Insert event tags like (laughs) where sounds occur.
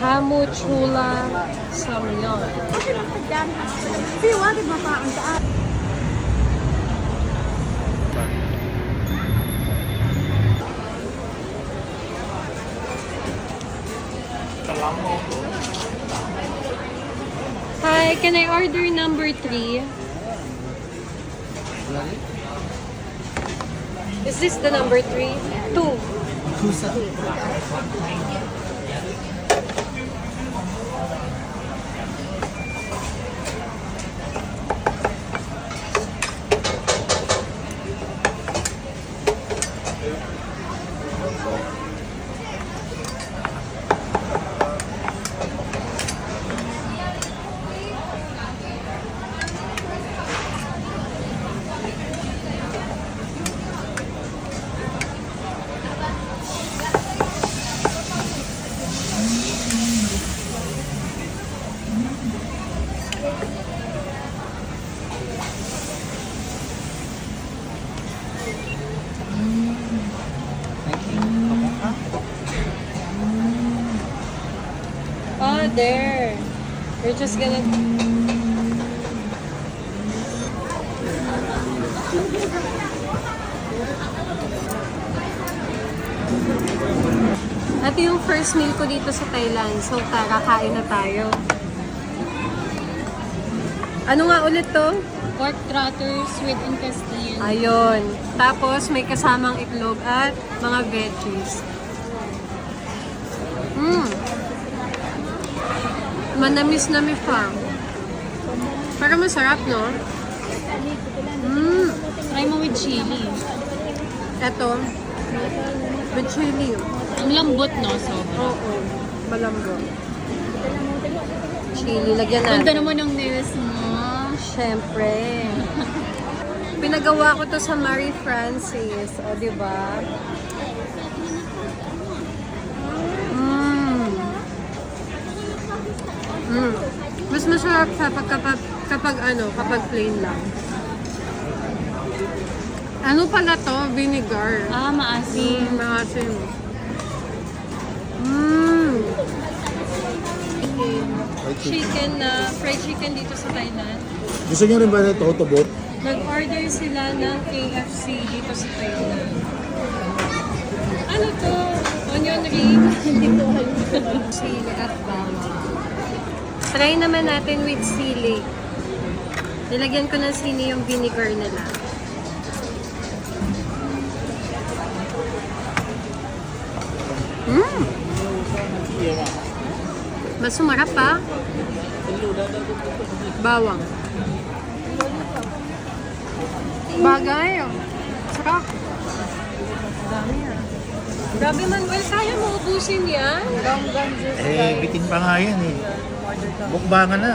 Bamboo chula samyon. Hi, can I order number three? Is this the number three? Two. Kusa. There. We're just gonna... Ito yung first meal ko dito sa Thailand. So, tara, kain na tayo. Ano nga ulit to? Pork trotters with intestine. Ayun. Tapos, may kasamang itlog at mga veggies. Mmm. Manamis-namis pa. Pero masarap, no? Mmm. Try mo with chili. Ito. With chili. Ang lambot, no? So, Oo. Malamgo. Chili. Lagyan ganda natin. naman ng nails mo. Siyempre. (laughs) Pinagawa ko to sa Marie Francis. O, di ba? Mmm. Mm. Mas masarap siya pag, kapag, kapag ano, kapag plain lang. Ano pala to? Vinegar. Ah, maasim. Mm, maasim. Mmm. Chicken na, fried chicken dito sa Thailand. Gusto niyo rin ba na ito, tobot? Nag-order sila ng KFC dito sa Thailand. Ano to? Onion ring? Hindi ko alam. (laughs) Sili at bawang. Try naman natin with sili. Nilagyan ko ng sili yung vinegar nila. Mmm! Mas sumarap pa. Bawang. Bagay. oh. Sarap. Dami ah. Grabe Manuel, kaya mo ubusin yan? Eh, bitin pa nga yan eh. Bukbangan na.